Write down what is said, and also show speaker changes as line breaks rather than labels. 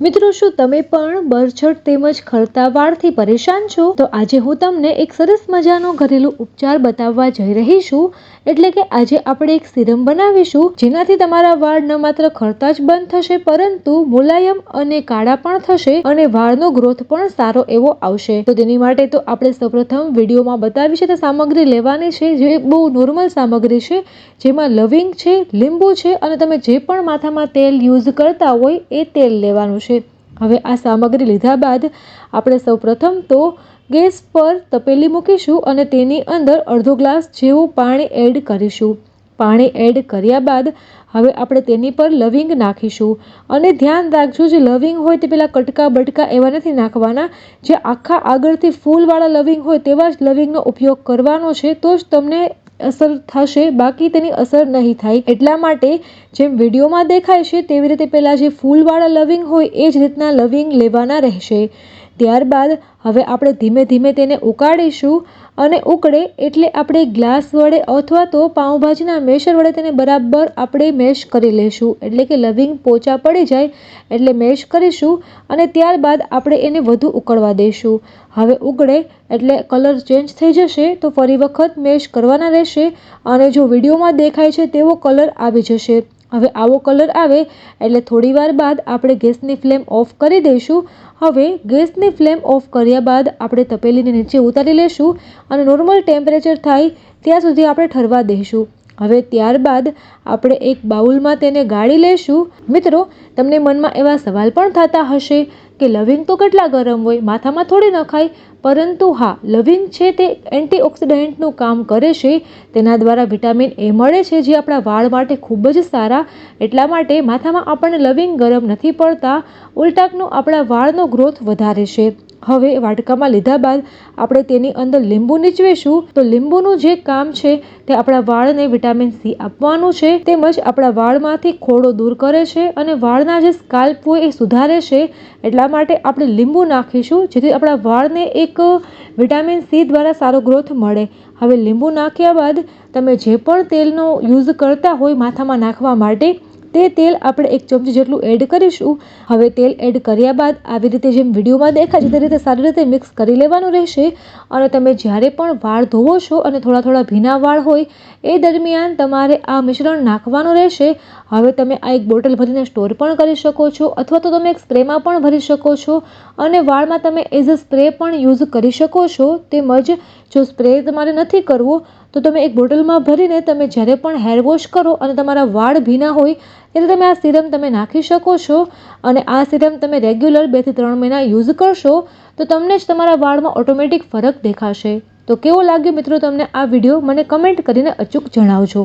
મિત્રો, શું તમે પણ બરછટ તેમજ ખરતા વાળથી પરેશાન છો? તો આજે હું તમને એક સરસ મજાનો ઘરેલું ઉપચાર બતાવવા જઈ રહી છું. એટલે કે આજે આપણે એક સિરમ બનાવીશું, જેનાથી તમારા વાળ ન માત્ર ખરતા જ બંધ થશે, પરંતુ મુલાયમ અને કાળા પણ થશે અને વાળનો ગ્રોથ પણ સારો એવો આવશે. તો તેની માટે તો આપણે સૌપ્રથમ વિડીયોમાં બતાવી છે તે સામગ્રી લેવાની છે, જે બહુ નોર્મલ સામગ્રી છે, જેમાં લવિંગ છે, લીંબુ છે અને તમે જે પણ માથામાં તેલ યુઝ કરતા હોય એ તેલ લેવાનું છે. હવે આ સામગ્રી લીધા બાદ આપણે સૌપ્રથમ તો ગેસ પર તપેલી મૂકીશું અને તેની અંદર અડધો ગ્લાસ જેવું પાણી એડ કરીશું. પાણી એડ કર્યા બાદ હવે આપણે તેની પર લવિંગ નાખીશું. અને ધ્યાન રાખજો, જે લવિંગ હોય તે પેલા કટકા, બટકા એવા નથી નાખવાના. જે આખા આગળથી ફૂલવાળા લવિંગ હોય તેવા જ લવિંગનો ઉપયોગ કરવાનો છે, તો જ તમને અસર થશે, બાકી તેની અસર નહીં થાય. એટલા માટે જેમ વિડીયોમાં દેખાય છે, તેવી રીતે પહેલાં જે ફૂલવાળા લવિંગ હોય, એ જ રીતના લવિંગ લેવાના રહેશે. ત્યારબાદ હવે આપણે ધીમે ધીમે તેને ઉકાળીશું અને ઉકળે એટલે આપણે ગ્લાસ વડે અથવા તો પાઉંભાજીના મેશર વડે તેને બરાબર આપણે મેશ કરી લઈશું એટલે કે લવિંગ પોચા પડી જાય એટલે મેશ કરીશું અને ત્યારબાદ આપણે એને વધુ ઉકળવા દઈશું હવે ઉકળે એટલે કલર ચેન્જ થઈ જશે તો ફરી વખત મેશ કરવાના રહેશે અને જો વિડીયોમાં દેખાય છે તેવો કલર આવી જશે. હવે આવો કલર આવે, એટલે થોડી વાર બાદ આપણે ગેસની ફ્લેમ ઓફ કરી દઈશું. હવે ગેસની ફ્લેમ ઓફ કર્યા બાદ આપણે તપેલીને નીચે ઉતારી લેશું અને નોર્મલ ટેમ્પરેચર થાય ત્યાં સુધી આપણે ઠરવા દઈશું. હવે ત્યારબાદ આપણે એક બાઉલમાં તેને ગાળી લેશું. મિત્રો, તમને મનમાં એવા સવાલ પણ થતા હશે કે લવિંગ તો કેટલા ગરમ હોય, માથામાં થોડી નખાય, પરંતુ હા, લવિંગ છે તે એન્ટીઓક્સિડન્ટનું કામ કરે છે. તેના દ્વારા વિટામિન એ મળે છે જે આપણા વાળ માટે ખૂબ જ સારા. એટલા માટે માથામાં આપણને લવિંગ ગરમ નથી પડતા. ઉલટાકનું આપણા વાળનો ગ્રોથ વધારે છે. હવે વાટકામાં લીધા બાદ આપણે તેની અંદર લીંબુ નીચવીશું. તો લીંબુનું જે કામ છે તે આપણા વાળને વિટામિન સી આપવાનું છે. તેમજ આપણા વાળમાંથી ખોડો દૂર કરે છે અને વાળના જે સ્કાલ્પ હોય એ સુધારે છે. એટલા માટે આપણે લીંબુ નાખીશું, જેથી આપણા વાળને એક વિટામિન સી દ્વારા સારો ગ્રોથ મળે. હવે લીંબુ નાખ્યા બાદ તમે જે પણ તેલનો યુઝ કરતા હોય માથામાં નાખવા માટે તે તેલ આપણે એક ચમચી જેટલું એડ કરીશું. હવે તેલ એડ કર્યા બાદ આવી રીતે જેમ વિડીયોમાં દેખાય છે, તે રીતે સારી રીતે મિક્સ કરી લેવાનું રહેશે. અને તમે જ્યારે પણ વાળ ધોવો છો અને થોડા થોડા ભીના વાળ હોય, એ દરમિયાન તમારે આ મિશ્રણ નાખવાનું રહેશે. હવે તમે આ એક બોટલ ભરીને સ્ટોર પણ કરી શકો છો, અથવા તો તમે એક સ્પ્રેમાં પણ ભરી શકો છો. અને વાળમાં તમે એઝ અ સ્પ્રે પણ યુઝ કરી શકો છો. તેમજ જો સ્પ્રે તમારે નથી કરવો તો તમે એક બોટલમાં ભરીને તમે જ્યારે પણ હેર વોશ કરો અને તમારા વાળ ભીના હોય, એટલે તમે આ સિરમ તમે નાખી શકો છો. અને આ સિરમ તમે રેગ્યુલર બેથી ત્રણ મહિના યુઝ કરશો, તો તમને જ તમારા વાળમાં ઓટોમેટિક ફરક દેખાશે. તો કેવો લાગ્યો મિત્રો તમને આ વીડિયો મને કમેન્ટ કરીને અચૂક જણાવજો.